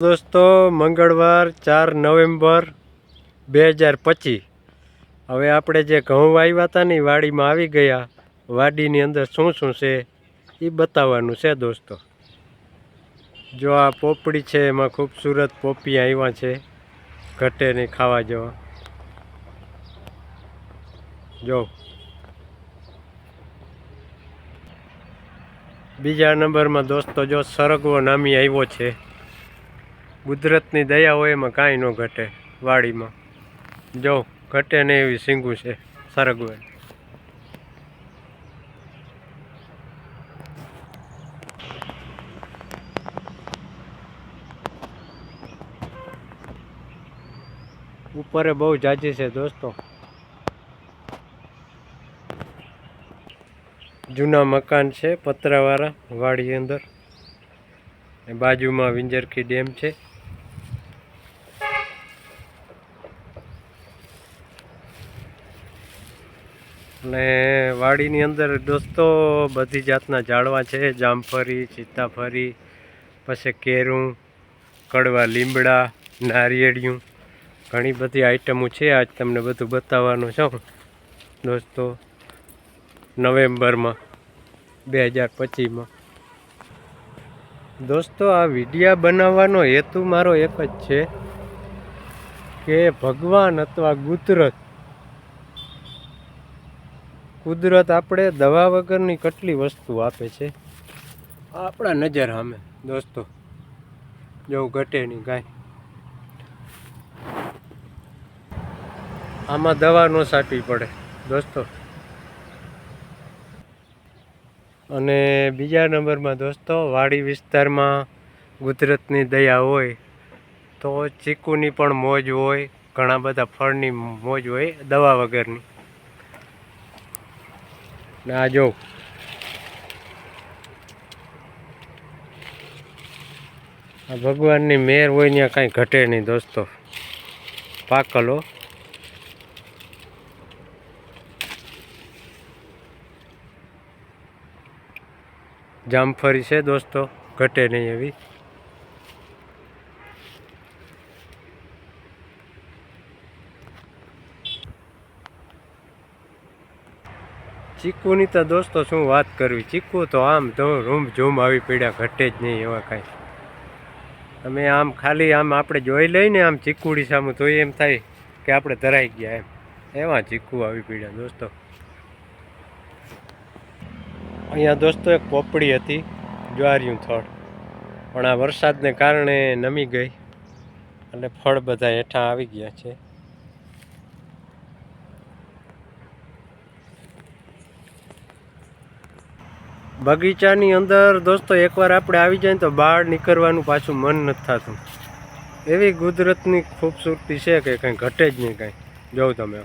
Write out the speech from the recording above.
દોસ્તો, મંગળવાર ચાર નવેમ્બર બે હજાર પચીસ. હવે આપણે જે ઘઉં વાવ્યા હતા ને વાડીમાં આવી ગયા. વાડીની અંદર શું શું છે એ બતાવવાનું છે દોસ્તો. જો આ પોપડી છે, એમાં ખૂબસૂરત પોપી આવ્યા છે, ઘટે નહીં ખાવા જેવા. જો. બીજા નંબરમાં દોસ્તો, જો સરગવો નામી આવ્યો છે. કુદરતની દયા હોય એમાં કાંઈ ન ઘટે વાડીમાં. જો, ઘટે ને એવી સિંગું છે સરગવે ઉપરે બહુ જાજી છે દોસ્તો. જૂના મકાન છે, પતરાવાળા વાડી અંદર. બાજુમાં વિંજરખી ડેમ છે. અને વાડીની અંદર દોસ્તો બધી જાતના ઝાડવા છે. જામફળી, સીતાફળી, પછી કેરું, કડવા લીમડા, નારિયેળિયું, ઘણી બધી આઈટમો છે. આજ તમને બધું બતાવવાનું છું. દોસ્તો, નવેમ્બરમાં, બે હજાર પચીસમાં. દોસ્તો, આ વિડીયા બનાવવાનો હેતુ મારો એક જ છે કે ભગવાન અથવા કુદરત કુદરત આપણે દવા વગરની કેટલી વસ્તુ આપે છે? આપણા નજર સામે, દોસ્તો. જેવું ઘટે નહીં કાંઈ. આમાં દવા ન સાટવી પડે, દોસ્તો. અને બીજા નંબરમાં, દોસ્તો, વાડી વિસ્તારમાં કુદરતની દયા હોય, તો ચીકુની પણ મોજ હોય, ઘણા બધા ફળની મોજ હોય, દવા વગરની. ને આ જો આ ભગવાનની મેર હોય ત્યાં કાંઈ ઘટે નહીં દોસ્તો. પાકલો જામફળી છે દોસ્તો, ઘટે નહીં એવી. ચીકુની તો દોસ્તો શું વાત કરવી? ચીકુ તો આમ તો રૂમ ઝૂમ આવી પડ્યા, ઘટે જ નહીં એવા કાંઈ. તમે આમ ખાલી આમ આપણે જોઈ લઈને આમ ચીકુડી સામું તો એમ થાય કે આપણે ધરાઈ ગયા એમ. એવા ચીકુ આવી પડ્યા દોસ્તો. અહીંયા દોસ્તો એક પોપડી હતી, જ્વારિયું થળ પણ આ વરસાદને કારણે નમી ગઈ. એટલે ફળ બધા હેઠા આવી ગયા છે. બગીચાની અંદર દોસ્તો, એકવાર આપણે આવી જાય તો બહાર નીકળવાનું પાછું મન નથી થતું. એવી કુદરતની ખૂબસૂરતી છે કે કંઈ ઘટે જ નહીં કાંઈ. જોઉં તમે.